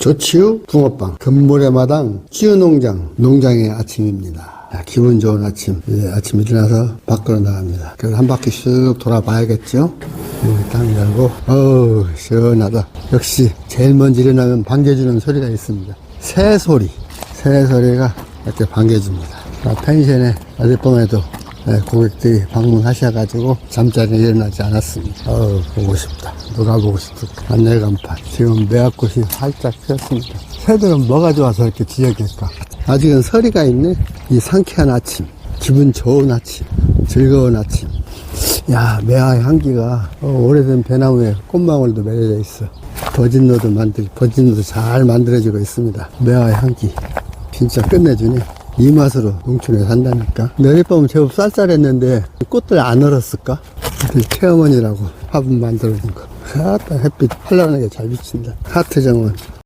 조치우 붕어빵 금모래 마당 찌우농장 농장의 아침입니다. 야, 기분 좋은 아침. 예, 아침 일어나서 밖으로 나갑니다. 그래서 한 바퀴 쓱 돌아봐야겠죠. 예, 딱 열고 어우 시원하다. 역시 제일 먼저 일어나면 반겨주는 소리가 있습니다. 새 소리. 새 소리가 이렇게 반겨줍니다. 아, 펜션에 어젯밤에도 예, 고객들이 방문하셔가지고 잠자리에 일어나지 않았습니다. 어우, 보고 싶다. 누가 보고 싶을까? 안내 간판. 지금 매화꽃이 활짝 피었습니다. 새들은 뭐가 좋아서 이렇게 지역일까? 아직은 서리가 있네. 이 상쾌한 아침. 기분 좋은 아침. 즐거운 아침. 야, 매화의 향기가 어, 오래된 배나무에 꽃망울도 맺어져 있어. 버진로도 만들, 버진로도 잘 만들어지고 있습니다. 매화의 향기. 진짜 끝내주네. 이 맛으로 농촌에 산다니까. 내일 밤은 제법 쌀쌀했는데 꽃들 안 얼었을까? 우리 태어머니라고 화분 만들어준 거. 아따 햇빛 환란하게 잘 비친다. 하트 정원.